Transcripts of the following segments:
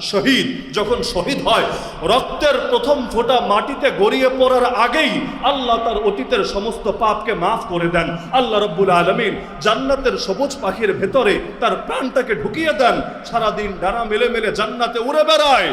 শহীদ, যখন শহীদ হয়, রক্তের প্রথম ফোঁটা মাটিতে গড়িয়ে পড়ার আগেই আল্লাহ তার অতীতের সমস্ত পাপকে মাফ করে দেন। আল্লাহ রব্বুল আলমিন জান্নাতের সবুজ পাখির ভেতরে তার প্রাণটাকে ঢুকিয়ে দেন। সারাদিন ডানা মেলে মেলে জান্নাতে উড়ে বেড়ায়।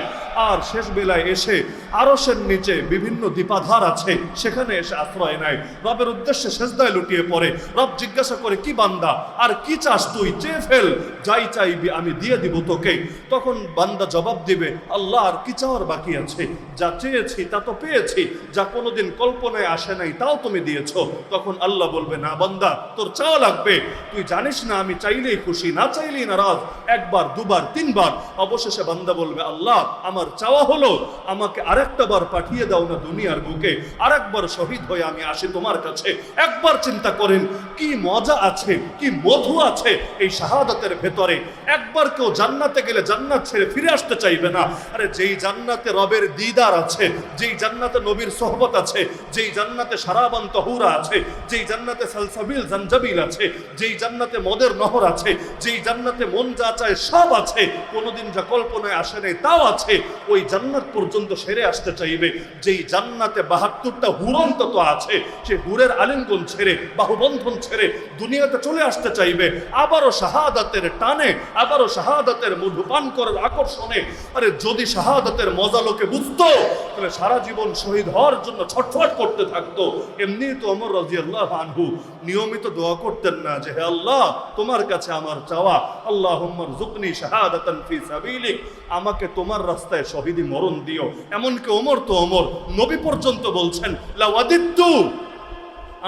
আর শেষ বেলায় এসে আরসের নিচে বিভিন্ন দীপাধার আছে, সেখানে এসে আশ্রয় নেয়। রবের উদ্দেশ্যে সেজদায় লুটিয়ে পড়ে। রব জিজ্ঞাসা করে, কি বান্দা? আর কি চাস তুই? চেয়ে ফেল। যাই চাইবি, আমি দিয়ে দিব তোকে। তখন বান্দা জবাব দিবে আল্লাহ আর কি চাওয়ার বাকি আছে? যা চেয়েছি তা তো পেয়েছি, যা কোনোদিন কল্পনায় আসে নাই তাও তুমি দিয়েছ। তখন আল্লাহ বলবে, না বান্দা, তোর চাওয়া লাগবে। তুই জানিস না আমি চাইলেই খুশি, না চাইলেই নারাজ। একবার, দুবার, তিনবার। অবশেষে বান্দা বলবে, আল্লাহ, আমার চাওয়া হলো, আমাকে আরেকটা বার পাঠিয়ে দাও না দুনিয়ার বুকে। আরেকবার শহীদ হয়ে আমি আসি তোমার কাছে। একবার চিন্তা করেন, কি মজা আছে, কি মধু আছে এই শাহাদাতের ভেতরে। একবার কেউ জান্নাতে গেলে জান্নাত ছেড়ে ফিরে আসতে চাইবে না। আরে যেই জান্নাতে রবের দিদার আছে, যেই জান্নাতে নবীর সোহবত আছে, যেই জান্নাতে সারাবান তহুরা আছে, যেই জান্নাতে সালসাবিল জানজাবিল আছে, যেই জান্নাতে মদের নহর আছে, যেই জান্নাতে মন যা চায় সব আছে, কোনোদিন যা কল্পনায় আসে নাই তাও আছে। ওই জান্নাত পর্যন্ত সেরে আসতে চাইবে। যেই জান্নাতে বাহাত্তরটা হুরন্ত তো আছে, সে হুরের আলিঙ্গন ছেড়ে, বাহুবন্ধন ছেড়ে দুনিয়াতে চলে আসতে চাইবে। আবারও শাহাদাতের টানে, আবারও শাহাদাতের মধুপান করার আকর্ষণে আরে যদি শাহাদাতের মজা লোকে বুঝতো, তাহলে সারা জীবন শহীদ হওয়ার জন্য ছটফট করতে থাকতো। এমনি তো অমর রাজি আল্লাহ আনহু নিয়মিত দোয়া করতেন না যে, হে আল্লাহ, তোমার কাছে আমার চাওয়া আল্লাহ জুকনি শাহাদাতান ফি সাবিলিক, আমাকে তোমার রাস্তায় শহীদি মরণ দিও। এমনকি ওমর তো ওমর, নবী পর্যন্ত বলছেন, লাওয়াদিত্তু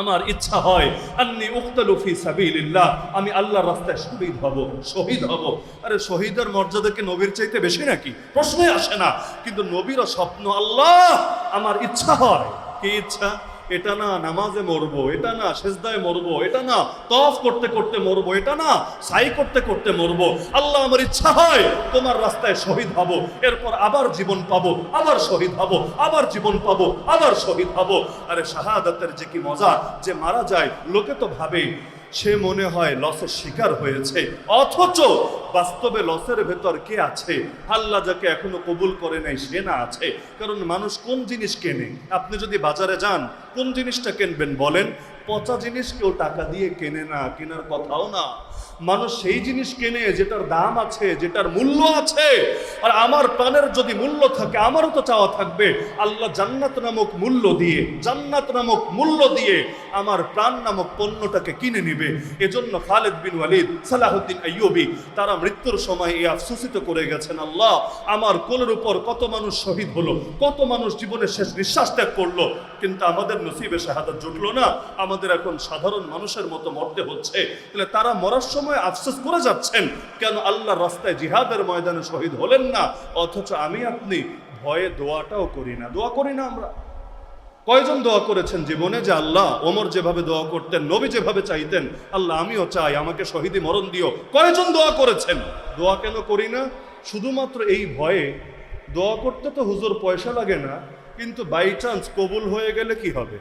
আমার ইচ্ছা হয়, আন্নি উক্তালুফি সাবিল্লাহ আমি আল্লাহর রাস্তায় শহীদ হব শহীদ হব। আরে শহীদের মর্যাদাকে নবীর চাইতে বেশি নাকি? প্রশ্নই আসে না। কিন্তু নবীর স্বপ্ন আল্লাহ, আমার ইচ্ছা হয়। কি ইচ্ছা? এটা না নামাজে মরবো, এটা না সেজদায় মরবো, এটা না তফ করতে করতে মরবো, এটা না সাই করতে করতে মরবো। আল্লাহ আমার ইচ্ছা হয় তোমার রাস্তায় শহীদ হব, এরপর আবার জীবন পাবো, আবার শহীদ হব, আবার জীবন পাবো, আবার শহীদ হব। আরে শাহাদাতের যে কি মজা, যে মারা যায়, লোকে তো ভাবে সে মনে হয় লসের শিকার হয়েছে। অথচ বাস্তবে লসের ভেতর কে আছে? আল্লাহ যাকে এখনও কবুল করে নাই, সে না আছে। কারণ মানুষ কোন জিনিস কেনে? আপনি যদি বাজারে যান, কোন জিনিসটা কেনবেন বলেন? পচা জিনিস কেউ টাকা দিয়ে কেনে না, কেনার কথাও না। মানুষ সেই জিনিস কেনে যেটার দাম আছে, যেটার মূল্য আছে। আর আমার প্রাণের যদি মূল্য থাকে, আমারও তো চাওয়া থাকবে। আল্লাহ জান্নাত নামক মূল্য দিয়ে, জান্নাত নামক মূল্য দিয়ে আমার প্রাণ নামক পণ্যটাকে কিনে নিবে। এজন্য খালেদ বিন ওয়ালিদ, সালাহুদ্দিন আইয়ুবি, তারা মৃত্যুর সময় এই আফসোসিত করে গেছেন, আল্লাহ, আমার কোলের উপর কত মানুষ শহীদ হলো, কত মানুষ জীবনের শেষ নিঃশ্বাস ত্যাগ করল, কিন্তু আমাদের নসিবে শাহাদাত জুটলো না আমাদের এখন সাধারণ মানুষের মতো মরতে হচ্ছে, তাহলে তারা মরার সময় আফসোস করে যাচ্ছেন, কেন আল্লাহর রাস্তায় জিহাদের ময়দানে শহীদ হলেন না? অথচ আমি আপনি ভয়ে দোয়াটাও করি না। দোয়া করি না আমরা। কয়জন দোয়া করেছেন জীবনে যে আল্লাহ ওমর যেভাবে দোয়া করতেন, নবী যেভাবে চাইতেন, আল্লাহ আমিও চাই, আমাকে শহীদি মরণ দিও। কয়জন দোয়া করেছেন? দোয়া কেন করি না? শুধুমাত্র এই ভয়ে। দোয়া করতে তো হুজুর পয়সা লাগে না, কিন্তু বাই চান্স কবুল হয়ে গেলে কি হবে?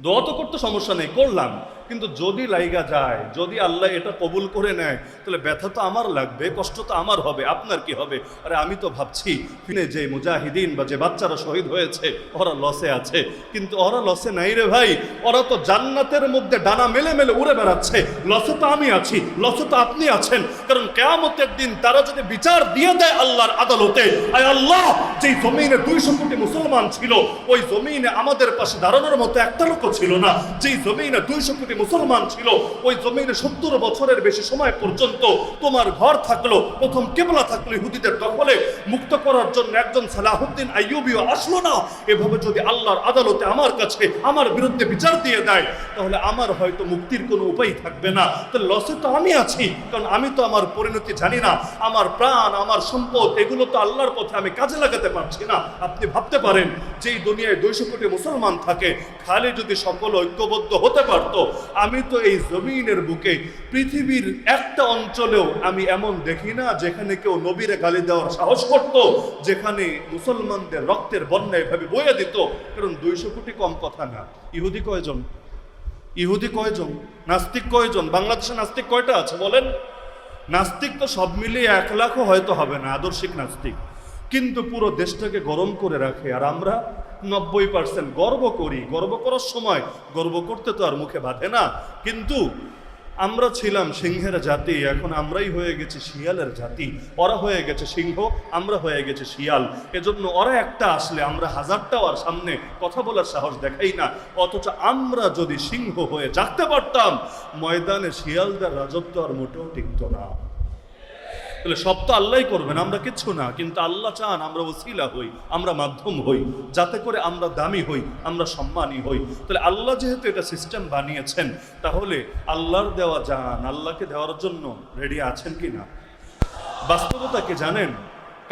দোয়া তো করতে সমস্যা নেই করলাম। কিন্তু যদি লাইগা যায়, যদি আল্লাহ এটা কবুল করে নেয়, তাহলে ব্যথা তো আমার লাগবে, কষ্ট তো আমার হবে, আপনার কি হবে? আরে আমি তো ভাবছি ফিনে যে মুজাহিদিন বা যে বাচ্চারা শহীদ হয়েছে, ওরা লসে আছে। কিন্তু ওরা লসে নাই রে ভাই, ওরা তো জান্নাতের মধ্যে ডানা মেলে মেলে উড়ে বেড়াচ্ছে। লসে তো আমি আছি লসে তো আপনি আছেন। কারণ কেয়ামতের দিন তারা যদি বিচার দিয়ে দেয় আল্লাহর আদালতে, আয় আল্লাহ, যেই জমিনে দুইশো কোটি মুসলমান ছিল, ওই জমিনে আমাদের পাশে দাঁড়ানোর মতো একটা লোক ছিল না। যেই জমিনে দুইশো কোটি মুসলমান ছিল, ওই জমিনে সত্তর বছরের বেশি সময় পর্যন্ত তোমার ঘর থাকল, প্রথম কেবলা থাকল ইহুদিদের দখলে, মুক্ত করার জন্য একজন সালাহুদ্দিন আইয়ুবিও আসলো না। এভাবে যদি আল্লাহর আদালতে আমার কাছে আমার বিরুদ্ধে বিচার দিয়ে দেয়, তাহলে আমার হয়তো মুক্তির কোনো উপায় থাকবে না। তো লসে তো আমি আছি, কারণ আমি তো আমার পরিণতি জানি না, আমার প্রাণ, আমার সম্পদ, এগুলো তো আল্লাহর পথে আমি কাজে লাগাতে পারছি না। আপনি ভাবতে পারেন, যেই দুনিয়ায় দুইশো কোটি মুসলমান থাকে, খালি যদি সকল ঐক্যবদ্ধ হতে পারতো আমি তো এই জমিনের বুকে পৃথিবীর একটা অঞ্চলেও আমি এমন দেখি না যেখানে কেউ নবীরে গালি দেওয়ার সাহস করত, যেখানে মুসলমানদের রক্তের বন্যা এভাবে বয়ে দিত। কারণ দুইশো কোটি কম কথা না। ইহুদি কয়জন? ইহুদি কয়জন? নাস্তিক কয়জন? বাংলাদেশে নাস্তিক কয়টা আছে বলেন? নাস্তিক তো সব মিলিয়ে এক লাখও হয়তো হবে না, আদর্শিক নাস্তিক। কিন্তু পুরো দেশটাকে গরম করে রাখে। আর আমরা নব্বই পার্সেন্ট গর্ব করি। গর্ব করার সময় গর্ব করতে তো আর মুখে বাঁধে না। কিন্তু আমরা ছিলাম সিংহের জাতি, এখন আমরাই হয়ে গেছি শিয়ালের জাতি। ওরা হয়ে গেছে সিংহ, আমরা হয়ে গেছে শিয়াল। এজন্য ওরা একটা আসলে, আমরা হাজারটাও আর সামনে কথা বলার সাহস দেখাই না। অথচ আমরা যদি সিংহ হয়ে জাগতে পারতাম, ময়দানে শিয়ালদের রাজত্ব আর মোটেও টিকত না। তাহলে সব তো আল্লাহই করবেন, আমরা কিচ্ছু না, কিন্তু আল্লাহ চান আমরা ওসিলা হই, আমরা মাধ্যম হই, যাতে করে আমরা দামি হই, আমরা সম্মানী হই। তাহলে আল্লাহ যেহেতু এটা সিস্টেম বানিয়েছেন, তাহলে আল্লাহর দেওয়া যান আল্লাহকে দেওয়ার জন্য রেডি আছেন কি না বাস্তবতা কি জানেন?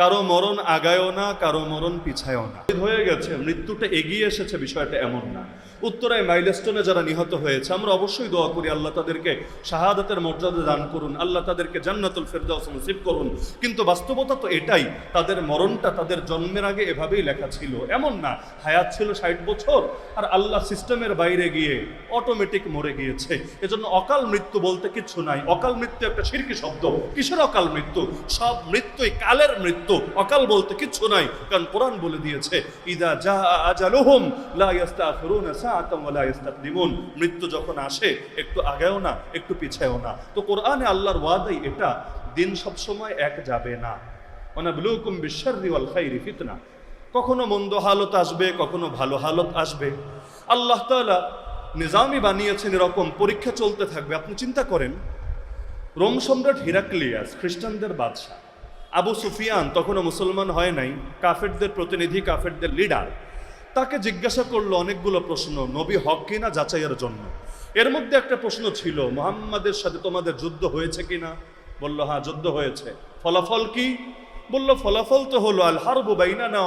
কারও মরণ আগায়ও না, কারও মরণ পিছায়ও না। হয়ে গেছে, মৃত্যুটা এগিয়ে এসেছে, বিষয়টা এমন না। উত্তরায় মাইলস্টোনে যারা নিহত হয়েছে, আমরা অবশ্যই দোয়া করি আল্লাহ তাদেরকে শাহাদাতের মর্যাদা দান করুন, আল্লাহ তাদেরকে জান্নাতুল ফেরদাউস নসিব করুন। কিন্তু বাস্তবতা তো এটাই, তাদের মরণটা তাদের জন্মের আগে এভাবেই লেখা ছিল। এমন না, হায়াত ছিল ষাট বছর, আর আল্লাহ সিস্টেমের বাইরে গিয়ে অটোমেটিক মরে গিয়েছে। এজন্য অকাল মৃত্যু বলতে কিচ্ছু নাই। অকাল মৃত্যু একটা শিরকি শব্দ। কিসের অকাল মৃত্যু? সব মৃত্যুই কালের মৃত্যু। অকাল বলতে কিচ্ছু নাই, কারণ কোরআন বলে দিয়েছে, ইদা যা আজালুহুম লা লা মৃত্যু যখন আসে, একটু আগেও না, একটু পিছেও না। তো কোরআনে আল্লাহর ওয়াদাই এটা, দিন সব সময় এক যাবে না। ওয়ানাবলুকুম বিশাররি ওয়াল খাইরি ফিতনা। কখনো মন্দ হালত আসবে, কখনো ভালো হালত আসবে। আল্লাহ তাআলা নিজামই বানিয়েছেন এরকম, পরীক্ষা চলতে থাকবে। আপনি চিন্তা করেন, রোম সম্রাট হিরাক্লিয়াস, খ্রিস্টানদের বাদশাহ, আবু সুফিয়ান তখনও মুসলমান হয় নাই, কাফেরদের প্রতিনিধি, কাফেরদের লিডার। তাকে জিজ্ঞাসা করল অনেকগুলো প্রশ্ন, নবী হক কিনা যাচাইয়ের জন্য। এর মধ্যে একটা প্রশ্ন ছিল, মোহাম্মদের সাথে তোমাদের যুদ্ধ হয়েছে কিনা? বলল হ্যাঁ যুদ্ধ হয়েছে। ফলাফল কি? বলল, ফলাফল তো হলো, আল হারবু বাইনানা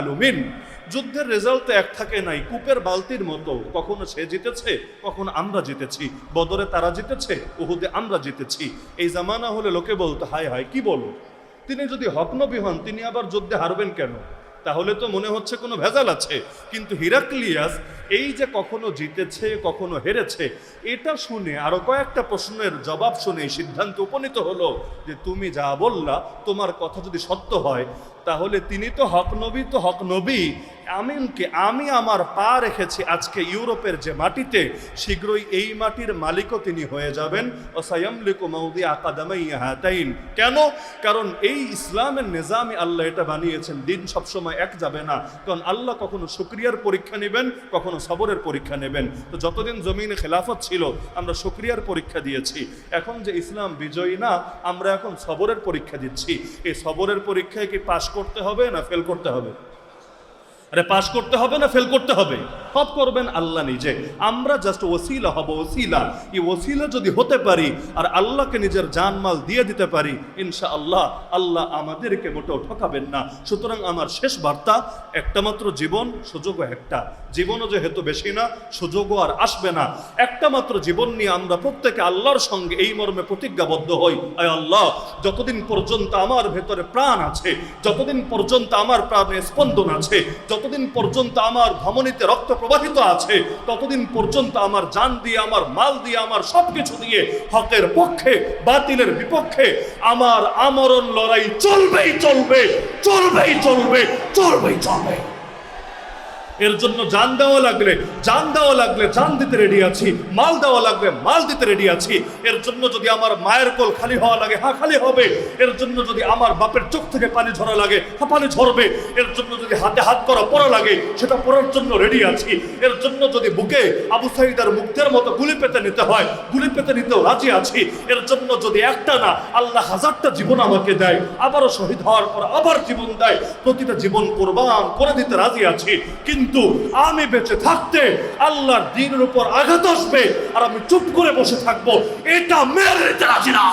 মিন। যুদ্ধের রেজাল্ট তো এক থাকে নাই, কূপের বালতির মতো। কখনো সে জিতেছে, কখনো আমরা জিতেছি। বদরে তারা জিতেছে, উহুদে আমরা জিতেছি। এই জামানা হলে লোকে বলতো, হায় হায়, কি বলো? তিনি যদি হকনবী হন, তিনি আবার যুদ্ধে হারবেন কেন? তাহলে তো মনে হচ্ছে কোনো ভেজাল আছে। কিন্তু হিরাক্লিয়াস এই যে কখনো জিতেছে, কখনো হেরেছে, এটা শুনে আরও কয়েকটা প্রশ্নের জবাব শুনে সিদ্ধান্ত উপনীত হলো যে তুমি যা বললা, তোমার কথা যদি সত্য হয়, তাহলে তিনি তো হক নবী, তো হক নবী এমনকি আমি আমার পা রেখেছি আজকে ইউরোপের যে মাটিতে, শীঘ্রই এই মাটির মালিকও তিনি হয়ে যাবেন। ও সায়ামলিকু মাউদি আকাদামাই হাতাইন। কেন? কারণ এই ইসলামের নিজামে আল্লাহ এটা বানিয়েছেন, দিন সবসময় এক যাবে না। কারণ আল্লাহ কখনো শুক্রিয়ার পরীক্ষা নেবেন, কখনো সবরের পরীক্ষা নেবেন। তো যতদিন জমিনে খেলাফত ছিল, আমরা শুক্রিয়ার পরীক্ষা দিয়েছি। এখন যে ইসলাম বিজয়ী না, আমরা এখন সবরের পরীক্ষা দিচ্ছি। এই সবরের পরীক্ষায় কি পাশ করতে হবে না ফেল করতে হবে? আরে পাশ করতে হবে না ফেল করতে হবে? সব করবেন আল্লাহ নিজে। আমরা জাস্ট ওসিলা হব ওসিলা। এই ওসিলা যদি হতে পারি আর আল্লাহকে নিজের জানমাল দিয়ে দিতে পারি ইনশা আল্লাহ আল্লাহ আমাদেরকে মোটেও ঠকাবেন না। সুতরাং আমার শেষ বার্তা, একটা মাত্র জীবন, সুযোগও একটা। জীবনও যেহেতু বেশি না, সুযোগও আর আসবে না। একটা মাত্র জীবন নিয়ে আমরা প্রত্যেকে আল্লাহর সঙ্গে এই মর্মে প্রতিজ্ঞাবদ্ধ হই। আয় আল্লাহ, যতদিন পর্যন্ত আমার ভেতরে প্রাণ আছে, যতদিন পর্যন্ত আমার প্রাণে স্পন্দন আছে, যতদিন পর্যন্ত আমার ধমনীতে রক্ত প্রবাহিত আছে, ততদিন পর্যন্ত আমার জান দিয়ে, আমার মাল দিয়ে, আমার সব কিছু দিয়ে হকের পক্ষে, বাতিলের বিপক্ষে আমার আমরণ লড়াই চলবেই চলবে চলবেই চলবে চলবেই চলবে। এর জন্য জান দেওয়া লাগলে, জান দেওয়া লাগলে জান দিতে রেডি আছি, মাল দেওয়া লাগলে মাল দিতে রেডি আছি। এর জন্য যদি আমার মায়ের কোল খালি হওয়া লাগে হ্যাঁ খালি হবে। এর জন্য যদি আমার বাপের চোখ থেকে পানি ঝরা লাগে হ্যাঁ পানি ঝরবে। এর জন্য যদি হাতে হাত করা পড়া লাগে, সেটা পড়ার জন্য রেডি আছি। এর জন্য যদি বুকে আবু সাইদার মুক্তের মতো গুলি পেতে নিতে হয়, গুলি পেতে নিতেও রাজি আছি। এর জন্য যদি একটা না, আল্লাহ হাজারটা জীবন আমাকে দেয়, আবারও শহীদ হওয়ার পর আবার জীবন দেয়, প্রতিটা জীবন কোরবান করে দিতে রাজি আছি। কিন্তু আমি বেঁচে থাকতে আল্লাহর দিনের উপর আঘাত আসবে আর আমি চুপ করে বসে থাকব। এটা মেরে নিতে রাজি না।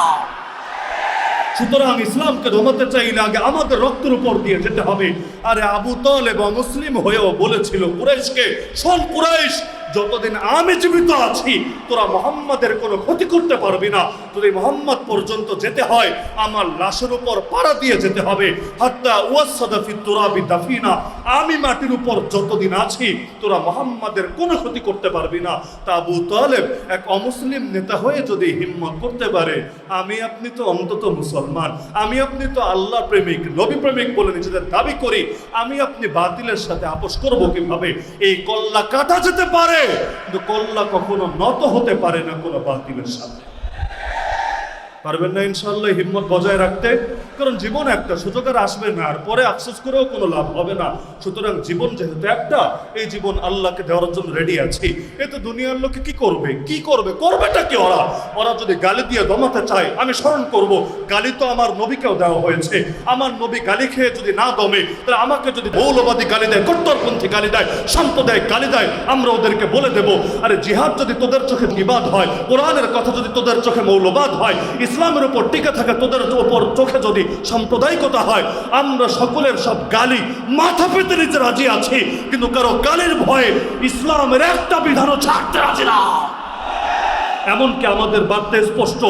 সুতরাং ইসলামকে ধমাতে চাইলে আগে আমাদের রক্তের উপর দিয়ে যেতে হবে। আরে আবু তল এবং মুসলিম হয়েও বলেছিল কুরাইশকে, শোন কুরাইশ যতদিন আমি জীবিত আছি, তোরা মোহাম্মদের কোনো ক্ষতি করতে পারবি না। যদি মোহাম্মদ পর্যন্ত যেতে হয়, আমার লাশের উপর পাড়া দিয়ে যেতে হবে। হাত্তা ওয়াসাদাফি তুরাবি দাফিনা। আমি মাটির উপর যতদিন আছি, তোরা মোহাম্মদের কোনো ক্ষতি করতে পারবি না। তা আবু তালেব, এক অমুসলিম নেতা হয়ে যদি হিম্মত করতে পারে, আমি আপনি তো অন্তত মুসলমান। আমি আপনি তো আল্লাহ প্রেমিক, নবী প্রেমিক বলে নিজেদের দাবি করি। আমি আপনি বাতিলের সাথে আপোষ করব কীভাবে? এই কল্লা কাটা যেতে পারে। কিন্তু কল্লা কখনো নত হতে পারে না কোনো বাতিলের সাথে পারবেন না ইনশাল্লাহ হিম্মত বজায় রাখতে। কারণ জীবন একটা সুযোগ আর আসবে না, আর পরে আফসোস করেও কোনো লাভ হবে না। সুতরাং জীবন যেহেতু একটা, এই জীবন আল্লাহকে দেওয়ার জন্য রেডি আছি। এ তো দুনিয়ার লোকে কি করবে? কি করবে? করবেটা কি ওরা? ওরা যদি গালি দিয়ে দমাতে চায়, আমি স্মরণ করব, গালি তো আমার নবীকেও দেওয়া হয়েছে। আমার নবী গালি খেয়ে যদি না দমে, তাহলে আমাকে যদি মৌলবাদী গালি দেয়, কট্টরপন্থী গালি দেয়, সাম্প্রদায়িক গালি দেয়, আমরা ওদেরকে বলে দেব, আরে জিহাদ যদি তোদের চোখে বিবাদ হয়, কোরআনের কথা যদি তোদের চোখে মৌলবাদ হয়, ইসলামের উপর টিকে থাকে তোদের উপর চোখে যদি সাম্প্রদায়িকতা হয়, আমরা সকলের সব গালি মাথা পেতে নিতে রাজি আছি, কিন্তু কারও গালির ভয়ে ইসলামের একটা বিধানও ছাড়তে রাজি না। এমনকি আমাদের বার্তা স্পষ্ট।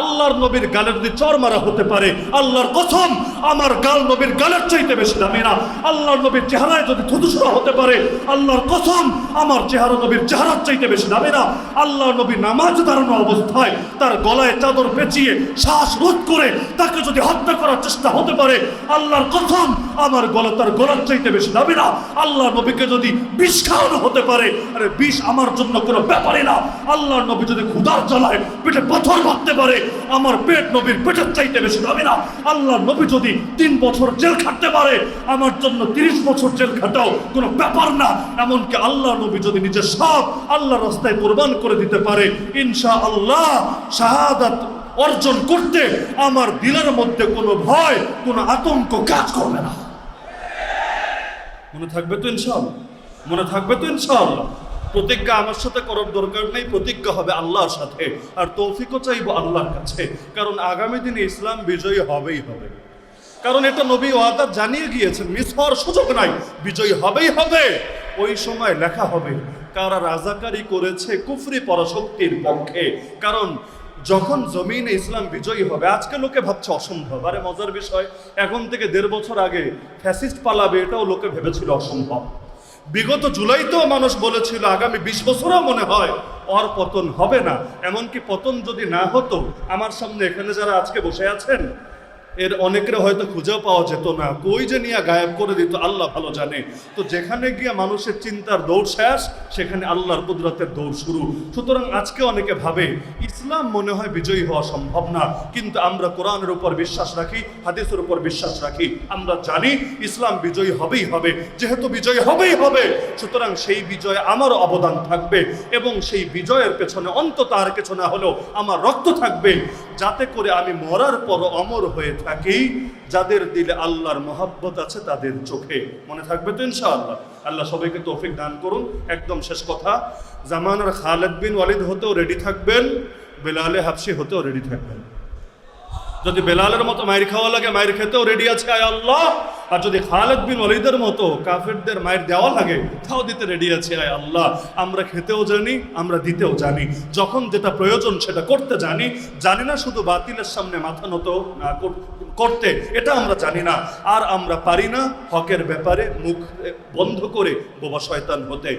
আল্লাহর নবীর গালের যদি চর মারা হতে পারে, আল্লাহর কসম, আমার গাল নবীর গালের চাইতে বেশি দামি না। আল্লাহর নবীর চেহারায় যদি থুতুসুরা হতে পারে, আল্লাহর কসম, আমার চেহারা নবীর চেহারার চাইতে বেশি দামি না। আল্লাহর নবীর নামাজ দাঁড়ানো অবস্থায় তার গলায় চাদর পেঁচিয়ে শ্বাস রোধ করে তাকে যদি হত্যা করার চেষ্টা হতে পারে, আল্লাহর কসম, আমার গলা তার গলার চাইতে বেশি দামি না। আল্লাহ নবীকে যদি বিষ খাওয়ানো হতে পারে, আরে বিষ আমার জন্য কোনো ব্যাপারই না। আল্লাহর নবী যদি ক্ষুদার জ্বালায় পেটে পাথর ভাবতে পারে, আমার পেট নবীর পেটের চাইতে বেশি দামি না। আল্লাহ নবী যদি তিন বছর জেল খাটতে পারে, আমার জন্য তিরিশ বছর জেল খাটাও কোনো ব্যাপার না। এমনকি আল্লাহ নবী যদি নিজের সব আল্লাহ রাস্তায় কোরবান করে দিতে পারে ইনশা আল্লাহ শাহাদাত অর্জন করতে আমার দিলের মধ্যে কোনো ভয়, কোনো আতঙ্ক কাজ করবে না। মনে থাকবে তো ইনশাআল্লাহ। মনে থাকবে তো ইনশাআল্লাহ। প্রতিজ্ঞা আমার সাথে করার দরকার নেই, প্রতিজ্ঞা হবে আল্লাহর সাথে। আর তৌফিকও চাইব আল্লাহর কাছে, কারণ আগামী দিনে ইসলাম বিজয়ী হবেই হবে। কারণ এটা নবী ওয়াদা জানিয়ে গিয়েছেন, মিস হওয়ার সুযোগ নাই, বিজয়ী হবেই হবে। ওই সময় লেখা হবে, কারা রাজাকারি করেছে কুফরি পরাশক্তির পক্ষে। কারণ যখন জমিনে ইসলাম বিজয়ী হবে, আজকে লোকে ভাবছে অসম্ভব। আরে মজার বিষয়, এখন থেকে দেড় বছর আগে ফ্যাসিস্ট পালাবে, এটাও লোকে ভেবেছিল অসম্ভব। বিগত জুলাইতেও মানুষ বলেছিল, আগামী বিশ বছরও মনে হয় অর পতন হবে না। এমনকি পতন যদি না হতো, আমার সামনে এখানে যারা আজকে বসে আছেন এর অনেকের হয়তো খুঁজেও পাওয়া যেত না। কই যে নিয়ে গায়েব করে দিত, আল্লাহ ভালো জানে। তো যেখানে গিয়ে মানুষের চিন্তার দৌড় শেষ, সেখানে আল্লাহর কুদরতের দৌড় শুরু। সুতরাং আজকে অনেকে ভাবে, ইসলাম মনে হয় বিজয়ী হওয়া সম্ভব না। কিন্তু আমরা কোরআনের উপর বিশ্বাস রাখি, হাদিসের উপর বিশ্বাস রাখি। আমরা জানি, ইসলাম বিজয়ী হবেই হবে। যেহেতু বিজয় হবেই হবে, সুতরাং সেই বিজয়ে আমারও অবদান থাকবে এবং সেই বিজয়ের পেছনে অন্তত আর কিছু না হলেও আমার রক্ত থাকবে। যাতে করে আমি মরার পর অমর হয়ে থাকি। যাদের দিলে আল্লাহর মহাব্বত আছে তাদের চোখে মনে থাকবে তো ইনশাআল্লাহ। আল্লাহ সবাইকে তৌফিক দান করুন। একদম শেষ কথা, জামানার খালেদ বিন ওয়ালিদ হতেও রেডি থাকবেন, বেলালে হাফসি হতেও রেডি থাকবেন। যদি বেলালের মতো মায়ের খাওয়া লাগে, মায়ের খেতেও রেডি আছে, আয় আল্লাহ। আর যদি খালেদ বিন অলিদের মতো কাফেরদের মায়ের দেওয়া লাগে, তাও দিতে রেডি আছে আয় আল্লাহ। আমরা খেতেও জানি, আমরা দিতেও জানি। যখন যেটা প্রয়োজন সেটা করতে জানি। জানি না শুধু বাতিলের সামনে মাথা নত না করতে, এটা আমরা জানি না। আর আমরা পারি না হকের ব্যাপারে মুখ বন্ধ করে বোবা শয়তান হতে।